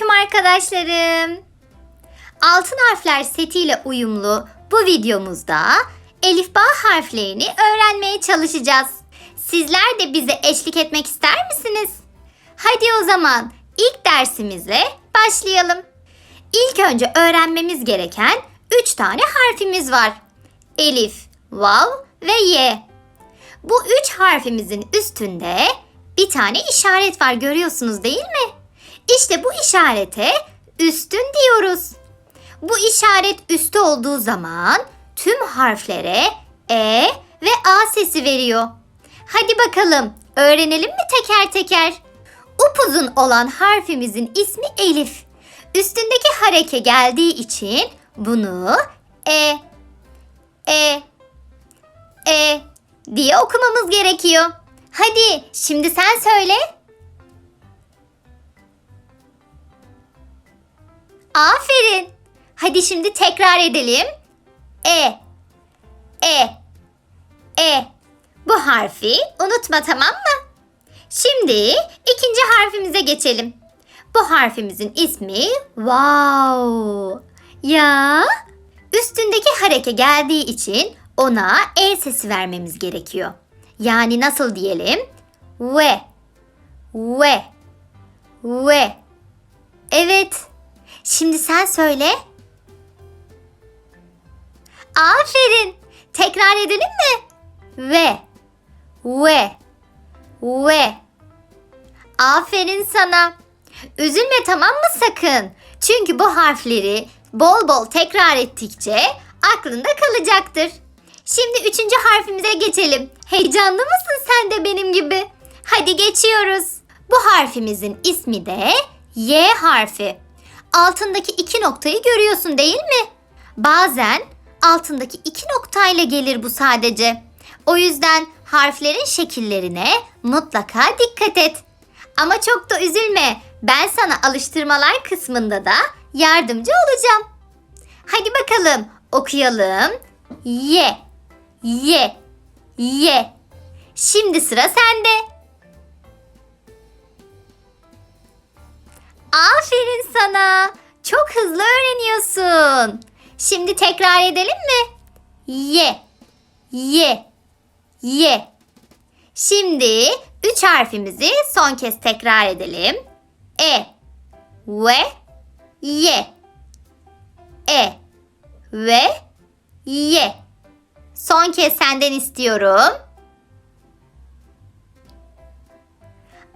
arkadaşlarım. Altın harfler setiyle uyumlu bu videomuzda Elif Bağ harflerini öğrenmeye çalışacağız. Sizler de bize eşlik etmek ister misiniz? Hadi o zaman ilk dersimizle başlayalım. İlk önce öğrenmemiz gereken 3 tane harfimiz var. Elif, Vav ve Y. Bu üç harfimizin üstünde bir tane işaret var görüyorsunuz değil mi? İşte bu işarete üstün diyoruz. Bu işaret üstü olduğu zaman tüm harflere E ve A sesi veriyor. Hadi bakalım öğrenelim mi teker teker? Upuzun olan harfimizin ismi Elif. Üstündeki hareke geldiği için bunu E, E, E diye okumamız gerekiyor. Hadi şimdi sen söyle. Aferin. Hadi şimdi tekrar edelim. E. E. E. Bu harfi unutma tamam mı? Şimdi ikinci harfimize geçelim. Bu harfimizin ismi wow. Ya üstündeki hareke geldiği için ona e sesi vermemiz gerekiyor. Yani nasıl diyelim? Ve. Ve. Ve. Evet. Şimdi sen söyle. Aferin. Tekrar edelim mi? Ve. Ve. Ve. Aferin sana. Üzülme tamam mı sakın? Çünkü bu harfleri bol bol tekrar ettikçe aklında kalacaktır. Şimdi üçüncü harfimize geçelim. Heyecanlı mısın sen de benim gibi? Hadi geçiyoruz. Bu harfimizin ismi de Y harfi. Altındaki iki noktayı görüyorsun değil mi? Bazen altındaki iki noktayla gelir bu sadece. O yüzden harflerin şekillerine mutlaka dikkat et. Ama çok da üzülme. Ben sana alıştırmalar kısmında da yardımcı olacağım. Hadi bakalım okuyalım. Y, Y, Y. Şimdi sıra sende. Aferin sana. Çok hızlı öğreniyorsun. Şimdi tekrar edelim mi? Y, Y, Y. Şimdi üç harfimizi son kez tekrar edelim. E, ve, Y. E, ve, Y. Son kez senden istiyorum.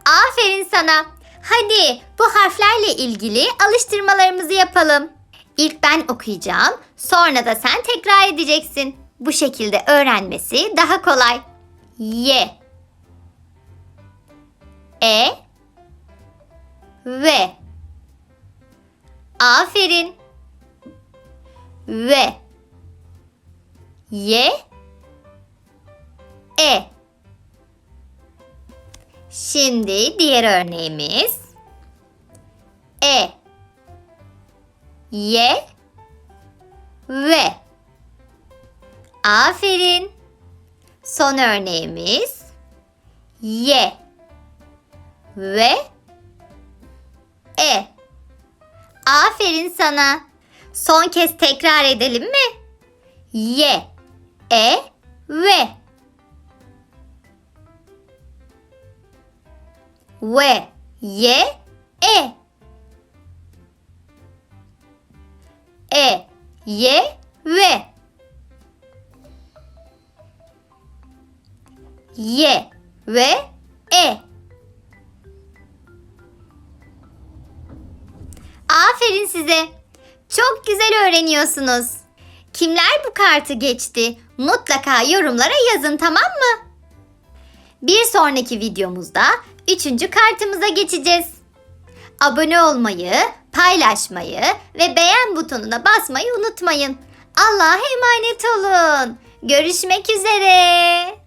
Aferin sana. Hadi bu harflerle ilgili alıştırmalarımızı yapalım. İlk ben okuyacağım, sonra da sen tekrar edeceksin. Bu şekilde öğrenmesi daha kolay. Y E ve Aferin. Ve Y Şimdi diğer örneğimiz E Y ve Aferin. Son örneğimiz Y ve E. Aferin sana. Son kez tekrar edelim mi? Y, E ve ve Y, E. E, Y ve Y ve E. Aferin size. Çok güzel öğreniyorsunuz. Kimler bu kartı geçti? Mutlaka yorumlara yazın tamam mı? Bir sonraki videomuzda üçüncü kartımıza geçeceğiz. Abone olmayı, paylaşmayı ve beğen butonuna basmayı unutmayın. Allah'a emanet olun. Görüşmek üzere.